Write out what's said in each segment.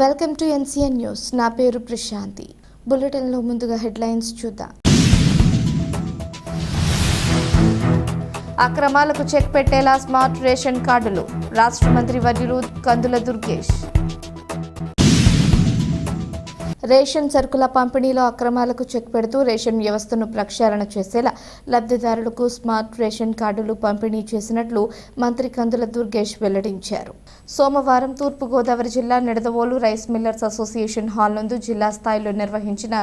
Welcome to NCN news. నా పేరు ప్రశాంతి. బులెటిన్లో ముందుగా హెడ్లైన్స్ చూద్దాం. అక్రమాలకు చెక్ పెట్టేలా స్మార్ట్ రేషన్ కార్డులు. రాష్ట్ర మంత్రి వర్యులు కందుల దుర్గేష్. రేషన్ సరుకుల పంపిణీలో అక్రమాలకు చెక్ పెడుతూ రేషన్ వ్యవస్థను ప్రక్షాళన చేసేలా లబ్ధిదారులకు స్మార్ట్ రేషన్ కార్డులు పంపిణీ చేసినట్లు మంత్రి కందుల దుర్గేష్ వెల్లడించారు. సోమవారం తూర్పుగోదావరి జిల్లా Nidadavolu rice millers association hall నందు జిల్లా స్థాయిలో నిర్వహించిన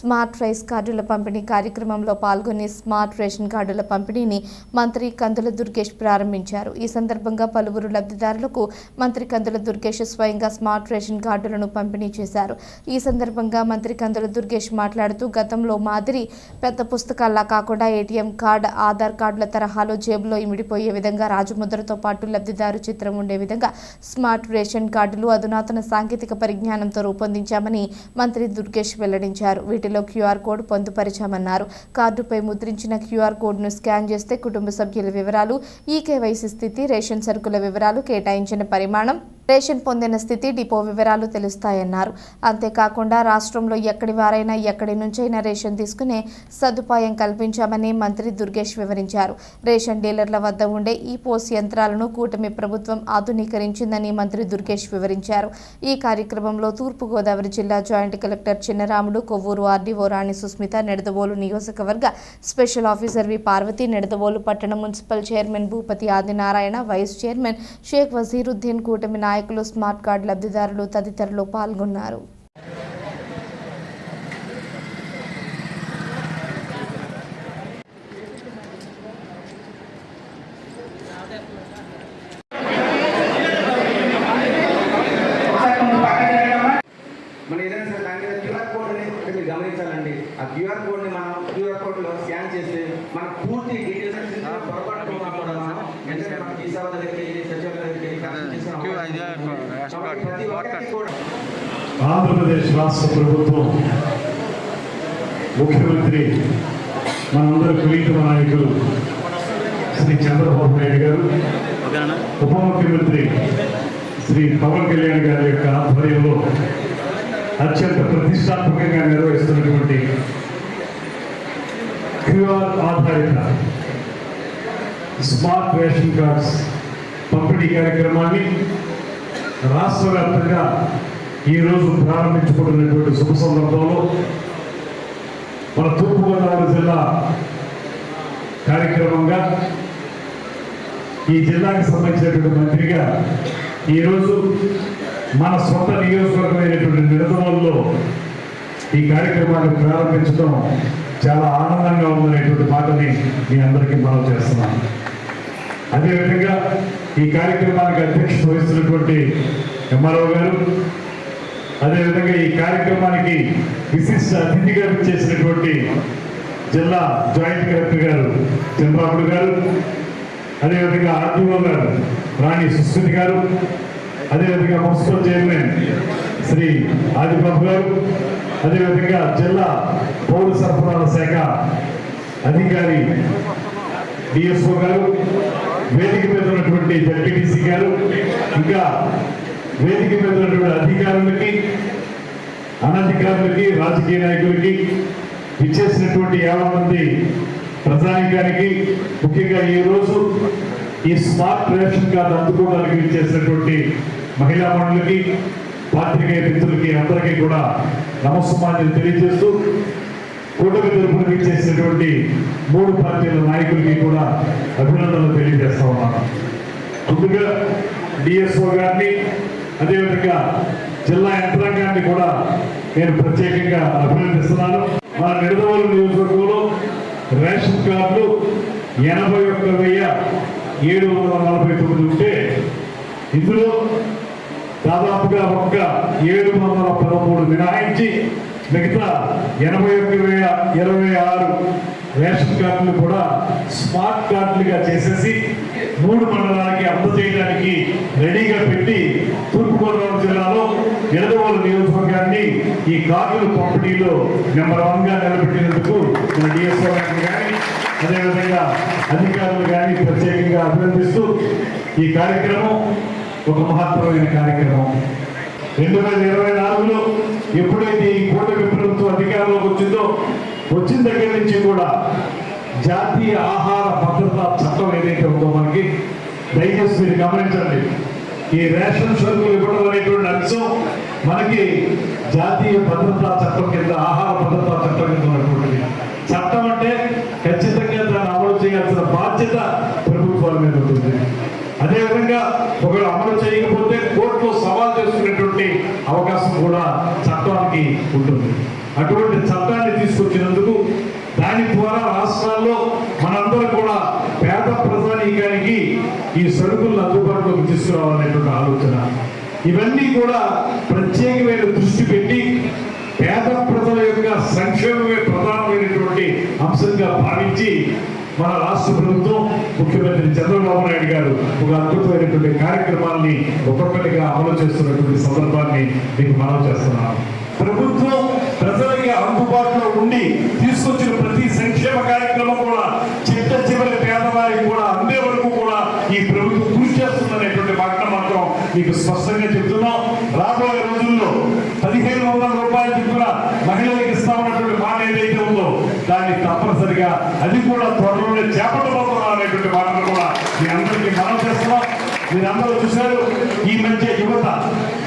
స్మార్ట్ రైస్ కార్డుల పంపిణీ కార్యక్రమంలో పాల్గొని స్మార్ట్ రేషన్ కార్డుల పంపిణీని మంత్రి కందుల దుర్గేష్ ప్రారంభించారు. ఈ సందర్భంగా పలువురు లబ్ధిదారులకు మంత్రి కందుల దుర్గేష్ స్వయంగా స్మార్ట్ రేషన్ కార్డులను పంపిణీ చేశారు. ఈ సందర్భంగా సందర్భంగా మంత్రి కందుల దుర్గేష్ మాట్లాడుతూ గతంలో మాదిరి పెద్ద పుస్తకాల్లా కాకుండా ఏటీఎం కార్డ్ ఆధార్ కార్డుల తరహాలో జేబులో ఇమిడిపోయే విధంగా రాజముద్రతో పాటు లబ్ధిదారు చిత్రం ఉండే విధంగా స్మార్ట్ రేషన్ కార్డులు అధునాతన సాంకేతిక పరిజ్ఞానంతో రూపొందించామని మంత్రి దుర్గేష్ వెల్లడించారు. వీటిలో క్యూఆర్ కోడ్ పొందుపరిచామన్నారు. కార్డుపై ముద్రించిన క్యూఆర్ కోడ్ను స్కాన్ చేస్తే కుటుంబ సభ్యుల వివరాలు ఈకేవైసీ స్థితి రేషన్ సరుకుల వివరాలు కేటాయించిన పరిమాణం రేషన్ పొందిన స్థితి డిపో వివరాలు తెలుస్తాయన్నారు. అంతేకాకుండా రాష్ట్రంలో ఎక్కడి వారైనా ఎక్కడి నుంచైనా రేషన్ తీసుకునే సదుపాయం కల్పించామని మంత్రి దుర్గేష్ వివరించారు. రేషన్ డీలర్ల వద్ద ఉండే ఈ పోస్ యంత్రాలను కూటమి ప్రభుత్వం ఆధునీకరించిందని మంత్రి దుర్గేష్ వివరించారు. ఈ కార్యక్రమంలో తూర్పుగోదావరి జిల్లా joint collector Chinnaramudu Kovvur RDO Rani Susmitha Nidadavolu నియోజకవర్గ special officer V Parvathi Nidadavolu పట్టణ municipal chairman Bhupathi Adinarayana vice chairman Shaik Vazeeruddin కూటమి నాయకులు స్మార్ట్ కార్డు లబ్ధిదారులు తదితరులు పాల్గొన్నారు. మన ఏదైనా సరే దాని మీద క్యూఆర్ కోడ్ అనేది ఒకటి మీరు గమనించాలండి. ఆ క్యూఆర్ కోడ్ని మనం క్యూఆర్ కోడ్లో స్కాన్ చేస్తే మన పూర్తి డీటెయిల్స్ పొరపాటు మనం ఈ దగ్గరికి ఆంధ్రప్రదేశ్ రాష్ట్ర ప్రభుత్వం ముఖ్యమంత్రి మనందరి ప్రీతమ నాయకులు శ్రీ చంద్రబాబు నాయుడు గారు ఉప ముఖ్యమంత్రి శ్రీ పవన్ కళ్యాణ్ గారి యొక్క ఆధ్వర్యంలో అత్యంత ప్రతిష్టాత్మకంగా నిర్వహిస్తున్నటువంటి క్యూఆర్ ఆధారిత స్మార్ట్ రేషన్ కార్డ్స్ పంపిణీ కార్యక్రమాన్ని రాష్ట్ర వ్యాప్తంగా ఈరోజు ప్రారంభించుకుంటున్నటువంటి శుభ సందర్భంలో మన తూర్పుగోదావరి జిల్లా కార్యక్రమంగా ఈ జిల్లాకి సంబంధించినటువంటి మంత్రిగా ఈరోజు మన సొంత నియోజకవర్గమైనటువంటి నిడదవల్లో ఈ కార్యక్రమాన్ని ప్రారంభించడం చాలా ఆనందంగా ఉందనేటువంటి మాటని మీ అందరికీ మనం చేస్తున్నాను అదేవిధంగా ఈ కార్యక్రమానికి అధ్యక్షత వహిస్తున్నటువంటి ఎంఆర్ఓ గారు అదేవిధంగా ఈ కార్యక్రమానికి విశిష్ట అతిథిగా చేసినటువంటి జిల్లా జాయింట్ కలెక్టర్ గారు చంద్రబాబు గారు అదేవిధంగా ఆర్టీఓ గారు రాణి సుస్మితి గారు అదేవిధంగా మున్సిపల్ చైర్మన్ శ్రీ ఆదిబాబు గారు అదేవిధంగా జిల్లా పౌర సరఫరాల శాఖ అధికారి డిఎస్ఓ గారు వేదిక మీద ఉన్నటువంటి జడ్పీటీసీ గారు ఇంకా వేదిక మీద ఉన్నటువంటి అధికారులకి అనధికారులకి రాజకీయ నాయకులకి ఇచ్చేసినటువంటి యాభై మంది ప్రజానికానికి ముఖ్యంగా ఈ రోజు ఈ స్మార్ట్ రేషన్ కార్డు అందుకోవడానికి ఇచ్చేసినటువంటి మహిళా మండలికి పాత్రికేయ మిత్రులకి అందరికీ కూడా నమస్సమాన్యం తెలియజేస్తూ కూటమి తరఫున ఇచ్చేసినటువంటి మూడు పార్టీల నాయకులకి కూడా అభినందనలు తెలియజేస్తా ఉన్నాను. ముందుగా డిఎస్ఓ గారిని అదేవిధంగా జిల్లా యంత్రాంగాన్ని కూడా నేను ప్రత్యేకంగా అభినందిస్తున్నాను. మన నిడదవోలు నియోజకవర్గంలో రేషన్ కార్డులు ఎనభై ఒక్క వెయ్యి ఏడు వందల నలభై తొమ్మిది ఉంటే ఇందులో దాదాపుగా ఒక్క ఏడు వందల పదమూడు మినహాయించి మిగతా ఎనభై ఒకటి వేల ఇరవై ఆరు రేషన్ కార్డులు కూడా స్మార్ట్ కార్డులుగా చేసేసి మూడు మండలాలకి అందజేయడానికి రెడీగా పెట్టి తూర్పుగోదావరి జిల్లాలో ఎడదవోలు నియోజకవర్గాన్ని ఈ కార్డుల పంపిణీలో నెంబర్ వన్గా నిలబెట్టినందుకు మన డిఎస్ఓ గారిని కానీ అదేవిధంగా అధికారులు కానీ ప్రత్యేకంగా అభినందిస్తూ ఈ కార్యక్రమం ఒక మహత్తరమైన కార్యక్రమం. రెండు వేల ఇరవై నాలుగులో ఎప్పుడైతే ఈ కూటమి ప్రభుత్వం అధికారంలోకి వచ్చిందో వచ్చిన దగ్గర నుంచి కూడా జాతీయ ఆహార భద్రతా చట్టం ఏదైతే ఉందో మనకి దయచేసి మీరు గమనించండి. ఈ రేషన్ సరుకులు ఇవ్వడం అనేటువంటి అంశం మనకి జాతీయ భద్రతా చట్టం కింద ఆహార భద్రతా చట్టం కింద ఉన్నటువంటిది. చట్టం అంటే ఖచ్చితంగా దాన్ని అమలు చేయాల్సిన బాధ్యత ప్రభుత్వాల మీద ఉంటుంది. అదేవిధంగా ఒకవేళ అమలు చేయకపోతే కోర్టులో సవాల్ చేసుకునేటువంటి అవకాశం కూడా చట్టానికి ఉంటుంది. అటువంటి చట్టాన్ని తీసుకొచ్చినందుకు దాని ద్వారా రాష్ట్రాల్లో మనందరం కూడా పేద ప్రజానీకానికి ఈ సరుకులను అందుబాటులోకి తీసుకురావాలనేటువంటి ఆలోచన. ఇవన్నీ కూడా ప్రత్యేకమైన దృష్టి పెట్టి పేద ప్రజల యొక్క సంక్షేమమే ప్రధానమైనటువంటి అంశంగా భావించి మన రాష్ట్ర ప్రభుత్వం ముఖ్యమంత్రి చంద్రబాబు నాయుడు గారు ఒక అద్భుతమైనటువంటి కార్యక్రమాల్ని ఒక్కొక్కటిగా అమలు చేస్తున్నటువంటి సందర్భాన్ని మీకు మనం చేస్తున్నాను. ప్రభుత్వం ప్రజలకి అందుబాటులో ఉండి తీసుకొచ్చిన ప్రతి సంక్షేమ కార్యక్రమం కూడా చిట్ట చివరి పేదవారికి కూడా అందే వరకు కూడా ఈ ప్రభుత్వం కృషి చేస్తుందనేటువంటి మాట మాత్రం మీకు స్పష్టంగా చెప్తున్నాం. రాబోయే రోజుల్లో పదిహేను వందల రూపాయలు కూడా మహిళలకు ఇస్తామన్నటువంటి మాట ఏదైతే దాన్ని తప్పనిసరిగా అది కూడా త్వరలోనే చేపట్టబోతున్నాం అనేటువంటి మాటలు కూడా మీ అందరికీ మనం చేస్తున్నాం. మీరందరూ చూశారు ఈ మధ్య యువత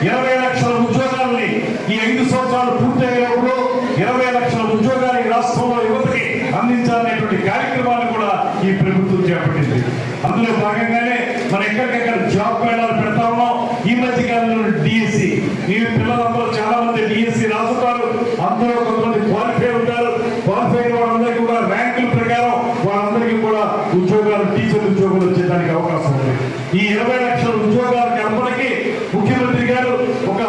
ఇరవై లక్షల ఉద్యోగాలని ఈ ఐదు సంవత్సరాలు పూర్తయ్యేటప్పుడు ఇరవై లక్షల ఉద్యోగాలు ఈ రాష్ట్రంలో యువతకి అందించాలనేటువంటి కార్యక్రమాన్ని కూడా ఈ ప్రభుత్వం చేపట్టింది. అందులో భాగంగానే మనం ఎక్కడికెక్కడ జాబ్ మేళాలు పెడతా ఉన్నాం. ఈ మధ్య కాలంలో డిఎస్సి ఈ పిల్లలందరూ చాలా మంది డిఎస్సి రాసుతారు. అందులో కొంతమంది క్వాలిఫై ఉంటారు క్వాలిఫై అయిన వాళ్ళందరికీ కూడా ర్యాంకుల ప్రకారం వాళ్ళందరికీ కూడా ఉద్యోగాలు టీచర్ ఉద్యోగాలు వచ్చేదానికి అవకాశం ఉంది ఈ ఇరవై లక్షల ఉద్యోగాల కల్పనకి ముఖ్యమంత్రి గారు ఒక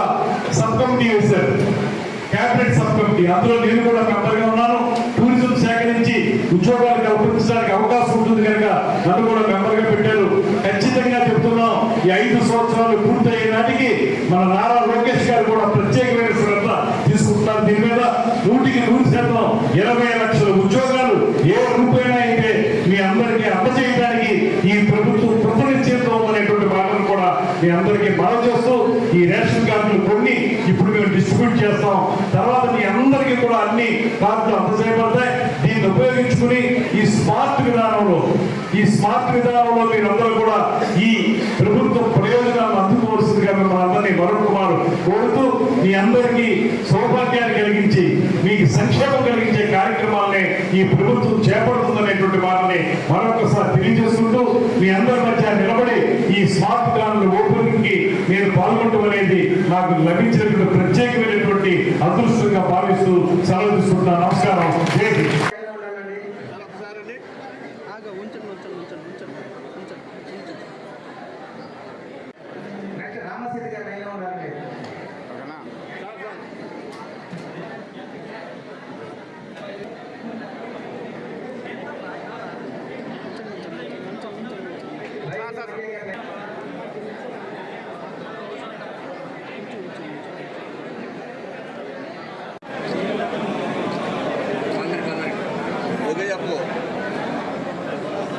సబ్ కమిటీ వేశారు క్యాబినెట్ సబ్ కమిటీ అందులో నేను కూడా మెంబర్గా ఉన్నాను. టూరిజం శాఖ నుంచి ఉద్యోగాలు కల్పించడానికి అవకాశం ఉంటుంది కనుక నన్ను కూడా మెంబర్గా పెట్టారు. ఖచ్చితంగా చెప్తున్నాం ఈ ఐదు సంవత్సరాలు పూర్తయ్యే నాటికి మన నారా లోకేష్ గారు కూడా ప్రత్యేకమైన శ్రద్ధ తీసుకుంటున్నారు దీని మీద నూటికి నూరు శాతం ఇరవై లక్షల ఉద్యోగాలు ఏ రూపైనా అయితే మీ అందరికీ అందజేయడానికి ఈ ప్రభుత్వం కృతనిశ్చయంతో అనేటువంటి మాటను కూడా మీ అందరికీ మనం చేస్తూ ఈ రేషన్ కార్డులు కొన్ని ఇప్పుడు మేము డిస్ట్రిబ్యూట్ చేస్తాం తర్వాత మీ అందరికీ కూడా అన్ని కార్డులు అందజేయబడతాయి దీన్ని ఉపయోగించుకుని ఈ స్మార్ట్ విధానంలో ఈ స్మార్ట్ విధానంలో మీరందరూ కూడా ఈ ప్రభుత్వ ప్రయోజనాలను అందుకోవాల్సిందిగా మిమ్మల్ని అందరినీ వరుణ్ కుమార్ కోరుతూ మీ అందరికీ సౌభాగ్యాన్ని కలిగించి మీకు సంక్షేమం కలిగించే కార్యక్రమాలని ఈ ప్రభుత్వం చేపడుతుందనేటువంటి వారిని మరొకసారి తెలియజేస్తుంటూ మీ అందరి మధ్య నిలబడి ఈ స్మార్ట్ కార్డుల ఓపెనింగ్కి నేను పాల్గొనడం అనేది నాకు లభించినటువంటి 整理整理整理。